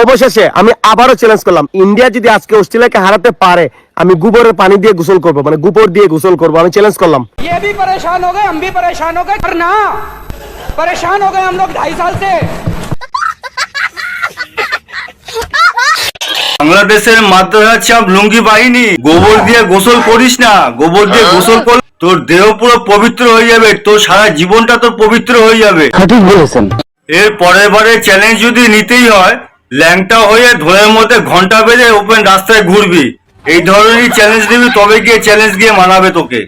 অবশেষে আমি আবারও চ্যালেঞ্জ করলাম ইন্ডিয়া যদি আজকে অস্ট্রেলিয়াকে হারাতে পারে আমি গোবরের পানি দিয়ে গোসল করব মানে গোবর দিয়ে গোসল করব আমি চ্যালেঞ্জ করলাম ये भी परेशान हो गए हम भी परेशान हो गए करना परेशान हो गए हम लोग ढाई साल से বাংলাদেশের মাদ্রাসা চাপ লুঙ্গি বাহিনী গোবর দিয়ে গোসল করিস না গোবর দিয়ে গোসল কর তোর দেহ পুরো পবিত্র হয়ে যাবে তোর সারা জীবনটা তোর পবিত্র হয়ে যাবে ঠিক বলেছেন এর পরের বারে চ্যালেঞ্জ যদি নিতেই হয়, ল্যাংটা হয়ে ধরের মধ্যে ঘণ্টা বেজে ওপেন রাস্তায় ঘুরবি। এই ধরনেরই চ্যালেঞ্জ নিবি, তবে গিয়ে চ্যালেঞ্জ গিয়ে মানাবে তোকে।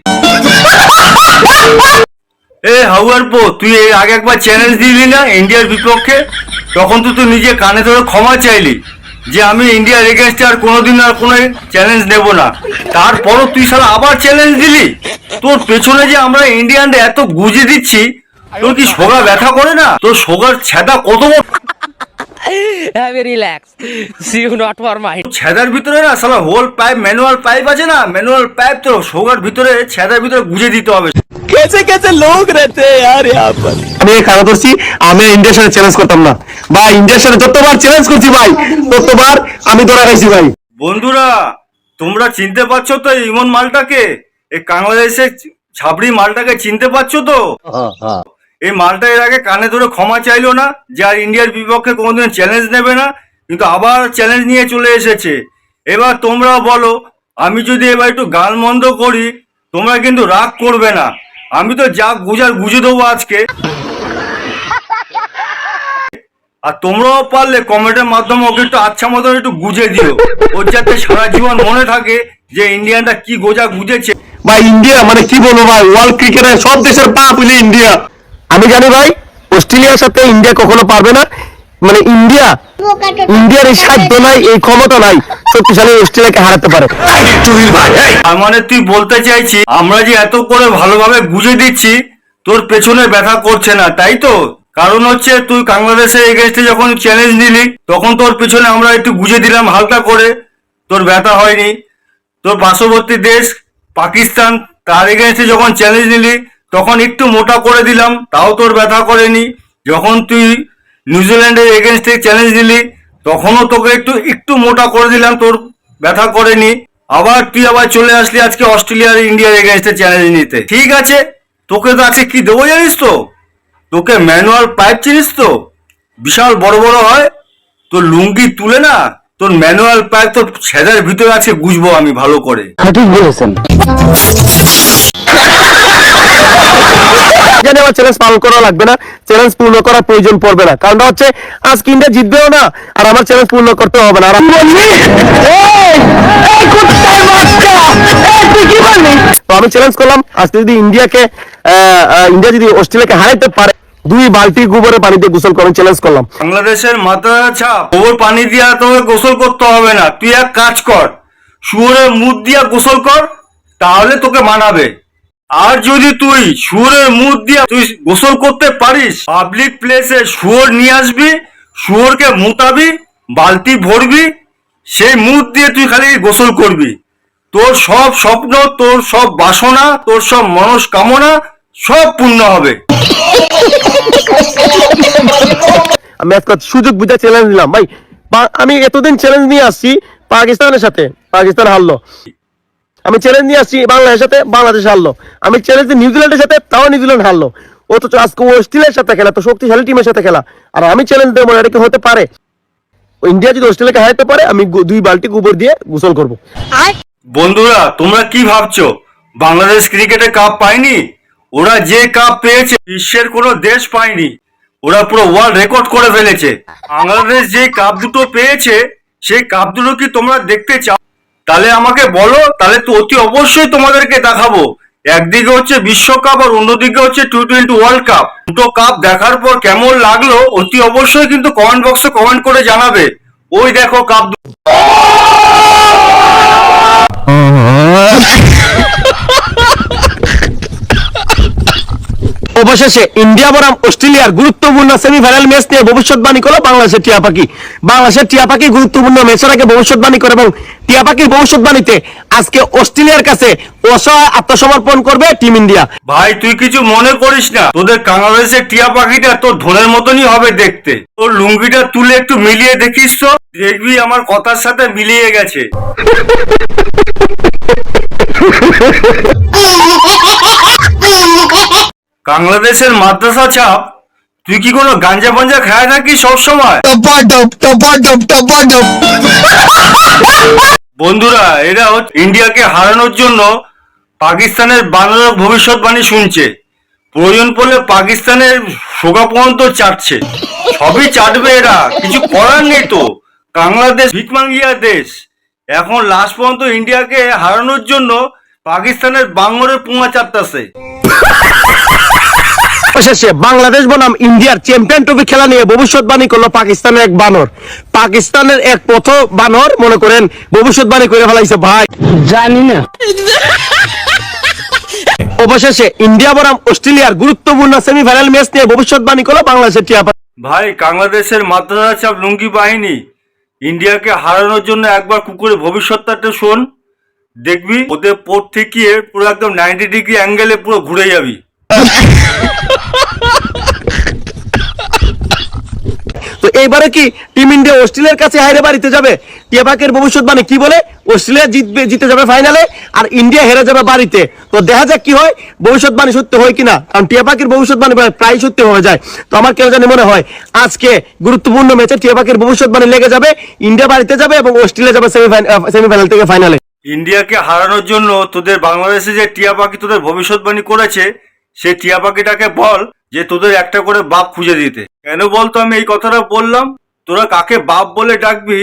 এ হাউয়ার পো তুই এর আগে একবার চ্যালেঞ্জ দিলি না ইন্ডিয়ার বিপক্ষে? তখন তো তুই নিজে কানে ধরে ক্ষমা চাইলি যে আমি ইন্ডিয়ার এগেনস্টে আর কোনোদিন আর কোনো চ্যালেঞ্জ নেব না। তারপরও তুই সারা আবার চ্যালেঞ্জ দিলি? তোর পেছনে যে আমরা ইন্ডিয়ানদের এত গুজে দিচ্ছি তোর কি সোগা ব্যথা করে না? তোর সোগার ছেদা কত ভিতরে না হোল পাইপ ম্যানুয়াল পাইপ আছে না? ম্যানুয়াল পাইপ তো সোগার ভিতরে ভিতরে দিতে হবে। আমি চ্যালেঞ্জ করতাম না। করছি ভাই আমি ভাই। বন্ধুরা তোমরা চিনতে পারছ তো ইমন মালটাকে? এই বাংলাদেশের ছাবড়ি মালটাকে চিনতে পারছ তো? হ্যাঁ, হ্যাঁ। এই মালটা এর আগে কানে ধরে ক্ষমা চাইলো না, যে আর ইন্ডিয়ার বিপক্ষে কোনোদিন চ্যালেঞ্জ নেবে না, কিন্তু আবার চ্যালেঞ্জ নিয়ে চলে এসেছে। এবার তোমরা বলো, আমি যদি এবার একটু গাল মন্দ করি, তোমরা কিন্তু রাগ করবে না। আমি তো যা গুজার গুজে দেবো আজকে। আর তোমরাও পারলে কমেন্টের মাধ্যমে ওকে একটু আচ্ছা মতন একটু গুজে দিও। ওর যাতে সারা জীবন মনে থাকে যে ইন্ডিয়ানটা কি গোজা গুজেছে। বা ইন্ডিয়া মানে কি বলব ভাই? ওয়ার্ল্ড ক্রিকেটের সব দেশের পা হইলে ইন্ডিয়া। আমি জানি ভাই, অস্ট্রেলিয়ার সাথে ইন্ডিয়া কখনো পারবে না। মানে ইন্ডিয়া, ইন্ডিয়ার এই সাধ্য নাই, এই ক্ষমতা নাই, শক্তিশালী অস্ট্রেলিয়াকে হারাতে পারে। মানে তুই বলতে চাইছি, আমরা যে এত করে ভালোভাবে গুজে দিচ্ছি, তোর পেছনে ব্যথা করছে না, তাই তো? কারণ হচ্ছে তুই বাংলাদেশের এগেনস্টে যখন চ্যালেঞ্জ নিলি, তখন তোর পেছনে আমরা একটু গুজে দিলাম হালকা করে, তোর ব্যথা হয়নি। তোর পার্শ্ববর্তী দেশ, পাকিস্তান, তার এগেনস্টে যখন চ্যালেঞ্জ নিলি তখন একটু মোটা করে দিলাম, তাও তোর ব্যথা করেনি। যখন তুই নিউজিল্যান্ডের এগেনস্টে চ্যালেঞ্জ দিলি, তখনও তোকে একটু একটু মোটা করে দিলাম, তোর ব্যথা করেনি। আবার তুই আবার চলে আসলি আজকে অস্ট্রেলিয়ার ইন্ডিয়ার এগেনস্টে চ্যালেঞ্জ নিতে। ঠিক আছে? তোকে তো আজকে কি দেবো জানিস তো? তোকে ম্যানুয়াল পাইপ চিনিস তো? বিশাল বড় বড় হয়। তোর লুঙ্গি তুলে না, তোর ম্যানুয়াল পাইপ তোর ছেদার ভিতরে আছে বুঝব আমি ভালো করে। ঠিক বলেছেন। জানি আমার চ্যালেঞ্জ পালন করা লাগবে না। চ্যালেঞ্জ পূর্ণ করার প্রয়োজন পড়বে না। কারণটা হচ্ছে আজকে ইন্ডিয়া জিতবেও না আর আমার চ্যালেঞ্জ পূর্ণ করতে হবে না। আর আমি তো আমি চ্যালেঞ্জ করলাম আজকে যদি ইন্ডিয়াকে ইন্ডিয়া যদি অস্ট্রেলিয়াকে হারাইতে পারে দুই বালতি গোবরে পানিতে গোসল করে চ্যালেঞ্জ করলাম। বাংলাদেশের মাথা ছাপ গোবর পানি দিয়া তোকে গোসল করতে হবে না। তুই এক কাজ কর শুয়োরের মুখ দিয়া গোসল কর তাহলে তোকে মানাবে। আর যদি তুই শুয়োরের মুখ দিয়ে তুই গোসল করতে পারিস পাবলিক প্লেসে শুয়োর নিয়ে আসবি, শুয়োরকে মুতাবি, বালতি ভরবি, সেই মুখ দিয়ে তুই খালি গোসল করবি। তোর সব স্বপ্ন, তোর সব বাসনা, তোর সব মনস্কামনা সব পূর্ণ হবে। আমি আজকে সুযোগ বুঝে চ্যালেঞ্জ নিলাম। ভাই আমি এতদিন চ্যালেঞ্জ নিয়ে আসছি পাকিস্তানের সাথে। পাকিস্তান হারলো। আমি চ্যালেঞ্জ নিয়ে আসছি বাংলাদেশের সাথে, বাংলাদেশ হারলো। আমি চ্যালেঞ্জ নিউজিল্যান্ডের সাথে, তাও নিউজিল্যান্ড হারলো। অথচ আজকে অস্ট্রেলিয়ার সাথে খেলা, তো শক্তিশালী টিমের সাথে খেলা। আর আমি চ্যালেঞ্জ দেবো এটা কি হতে পারে? ইন্ডিয়া যদি অস্ট্রেলিয়াকে হারাতে পারে, আমি দুই বালতি গোবর দিয়ে গোসল করব। বন্ধুরা, তোমরা কি ভাবছ? বাংলাদেশ ক্রিকেটে কাপ পায়নি? ওরা যে কাপ পেয়েছে, বিশ্বের কোনো দেশ পায়নি। ওরা পুরো ওয়ার্ল্ড রেকর্ড করে ফেলেছে। বাংলাদেশ যে কাপ দুটো পেয়েছে, সেই কাপ দুটো কি তোমরা দেখতে চাও? তাহলে আমাকে বলো তাহলে তো অতি অবশ্যই তোমাদেরকে দেখাবো। একদিকে হচ্ছে বিশ্বকাপ আর অন্যদিকে হচ্ছে টু টোয়েন্টি ওয়ার্ল্ড কাপ দুটো কাপ দেখার পর কেমন লাগল অতি অবশ্যই কিন্তু কমেন্ট বক্সে কমেন্ট করে জানাবে। ওই দেখো কাপ অবশেষে ইন্ডিয়া বনাম অস্ট্রেলিয়ার গুরুত্বপূর্ণ সেমিফাইনাল ম্যাচ নিয়ে ভবিষ্যৎবাণী করল বাংলাদেশের টিয়া পাখি। বাংলাদেশের টিয়া পাখি গুরুত্বপূর্ণ ম্যাচের আগে ভবিষ্যৎবাণী করে এবং টিয়া পাখির ভবিষ্যৎবাণীতে আজকে অস্ট্রেলিয়ার কাছে অসহায় আত্মসমর্পণ করবে টিম ইন্ডিয়া। ভাই তুই কিছু মনে করিস না। তোদের বাংলাদেশের টিয়া পাখিটা তোর ধনের মতনই হবে দেখতে। তোর লুঙ্গিটা তুলে একটু মিলিয়ে দেখিস তো। দেখবি আমার কথার সাথে মিলিয়ে গেছে। বাংলাদেশের মাদ্রাসা চাপ তুই কি কোনো গাঞ্জা পাঞ্জা খায় থাকিস সবসময়? বন্ধুরা এরা ইন্ডিয়াকে হারানোর জন্য পাকিস্তানের বাংলার ভবিষ্যৎবাণী শুনছে। প্রয়োজন পড়লে পাকিস্তানের শোকা পর্যন্ত চাটছে। সবই চাটবে এরা কিছু করার নেই তো। বাংলাদেশ ভিকমাঙ্গিয়া দেশ। এখন লাস্ট পর্যন্ত ইন্ডিয়াকে হারানোর জন্য পাকিস্তানের বাংলার পুঙা চাটতাছে। অবশেষে বাংলাদেশ বনাম ইন্ডিয়ার চ্যাম্পিয়ন ট্রফি খেলা নিয়ে ভবিষ্যৎবাণী করল পাকিস্তানের এক বানর। পাকিস্তানের এক প্রথম বানর মনে করেন ভবিষ্যৎবাণী করে ফেলাইছে ভাই। জানি না। অবশেষে ইন্ডিয়া বনাম অস্ট্রেলিয়ার গুরুত্বপূর্ণ সেমিফাইনাল ম্যাচ নিয়ে ভবিষ্যৎবাণী করল বাংলাদেশের টিয়া ভাই বাংলাদেশের মাদ্রাসা চাপ লুঙ্গি বাহিনী ইন্ডিয়াকে হারানোর জন্য একবার কুকুরের ভবিষ্যৎটাতে শোন। দেখবি ওদের পোর্ট থেকে পুরো একদম নাইনটি ডিগ্রি অ্যাঙ্গেলে পুরো ঘুরে যাবি তো এইবারে কি টিম ইন্ডিয়া অস্ট্রেলিয়ার কাছে হাইরে বাড়িতে যাবে? টিয়াপাকের ভবিষ্যৎবাণী কি বলে? অস্ট্রেলিয়া জিতবে, জিতে যাবে ফাইনালে আর ইন্ডিয়া হেরে যাবে বাড়িতে। তো দেখা যাক কি হয় ভবিষ্যৎবাণী সত্যি হয় কিনা? কারণ টিয়াপাকের ভবিষ্যৎবাণী প্রায়- সত্যি হয়ে যায়। তো আমার কেন জানি মনে হয়, আজকে গুরুত্বপূর্ণ ম্যাচে টিয়াপাকের ভবিষ্যৎবাণী লেগে যাবে, ইন্ডিয়া বাড়িতে যাবে এবং অস্ট্রেলিয়া যাবে সেমিফাইনাল থেকে ফাইনালে ইন্ডিয়াকে হারানোর জন্য তোদের বাংলাদেশে যে টিয়া পাখি তোদের ভবিষ্যৎবাণী করেছে সেই টিয়া পাখিটাকে বল যে তোদের একটা করে বাপ খুঁজে দিতে। কেন বলতো আমি এই কথাটা বললাম? তোরা কাকে বাপ বলে ডাকবি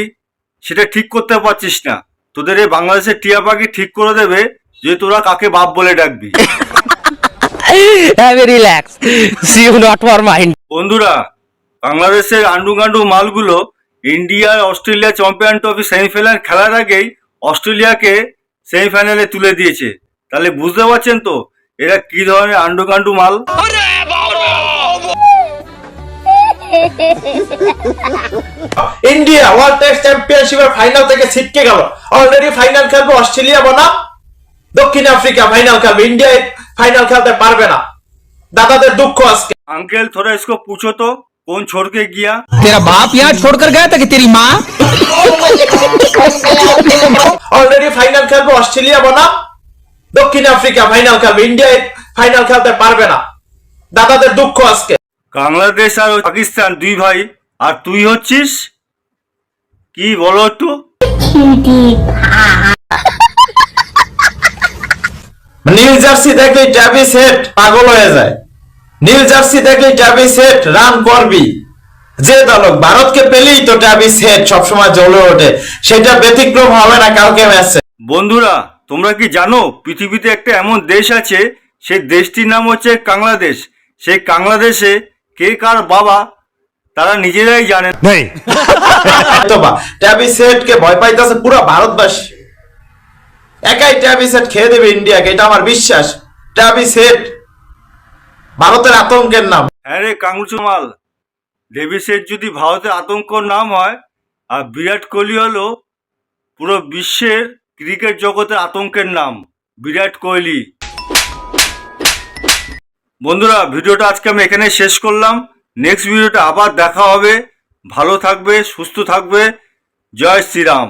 সেটা ঠিক করতে পারছিস না। তোদের এই বাংলাদেশের টিয়া পাখি ঠিক করে দেবে যে তোরা কাকে বাপ বলে ডাকবি। Relax see you not for mind বন্ধুরা বাংলাদেশের আন্ডু গান্ডু মালগুলো India Australia champion trophy semifinal খেলার আগেই অস্ট্রেলিয়াকে সেমিফাইনালে তুলে দিয়েছে। তাহলে বুঝতে পারছেন তো এরা কি ধরনের আন্ডু গান্ডু মাল ইন্ডিয়া ওয়ার্ল্ড টেস্ট চ্যাম্পিয়নশিপের ফাইনাল থেকে ছিটকে গেল অলরেডি ফাইনাল খেলবে অস্ট্রেলিয়া বনাম দক্ষিণ আফ্রিকা ফাইনাল খেলবে ইন্ডিয়া ফাইনাল খেলতে পারবে না দাদাদের দুঃখ আজকে अंकल थोड़ा इसको पूछो तो कौन छोड़ के गया तेरा बाप यहाँ छोड़कर गया था कि तेरी माँ অলরেডি ফাইনাল খেলবে অস্ট্রেলিয়া বনাম দক্ষিণ আফ্রিকা ফাইনাল খেলবে ইন্ডিয়া ফাইনাল খেলতে পারবে না। দাদাদের দুঃখ আজকে। বাংলাদেশ আর পাকিস্তান দুই ভাই আর তুই হচ্ছিস? কি বলো একটু? নীল জার্সি দেখলেই ট্যাভিস হেড পাগল হয়ে যায়। নীল জার্সি দেখলেই ট্যাভিস হেড রান করবি। যে দলক ভারতকে পেলেই তো ট্যাভিস হেড সবসময় জ্বলে ওঠে। সেটা ব্যতিক্রম হবে না কালকে ম্যাচে। বন্ধুরা তোমরা কি জানো পৃথিবীতে একটা এমন দেশ আছে? সেই দেশটির নাম হচ্ছে বাংলাদেশ। সেই বাংলাদেশে কে কার বাবা তারা নিজেরাই জানেন হয়তোবা ট্যাভিস হেডকে ভয় পাইতেছে পুরো ভারতবাসী। একাই ট্যাভিস হেড খেয়ে দেবে ইন্ডিয়াকে এটা আমার বিশ্বাস। ট্যাভিস হেড ভারতের আতঙ্কের নাম। হ্যাঁ রে কাঙ্গুচুমাল ডেভিসের যদি ভারতের আতঙ্ক নাম হয় আর বিরাট কোহলি হলো পুরো বিশ্বের ক্রিকেট জগতের আতঙ্কের নাম, বিরাট কোহলি। বন্ধুরা, ভিডিওটা আজকে আমি এখানে শেষ করলাম। নেক্সট ভিডিওটা আবার দেখা হবে। ভালো থাকবে, সুস্থ থাকবে। জয় শ্রীরাম।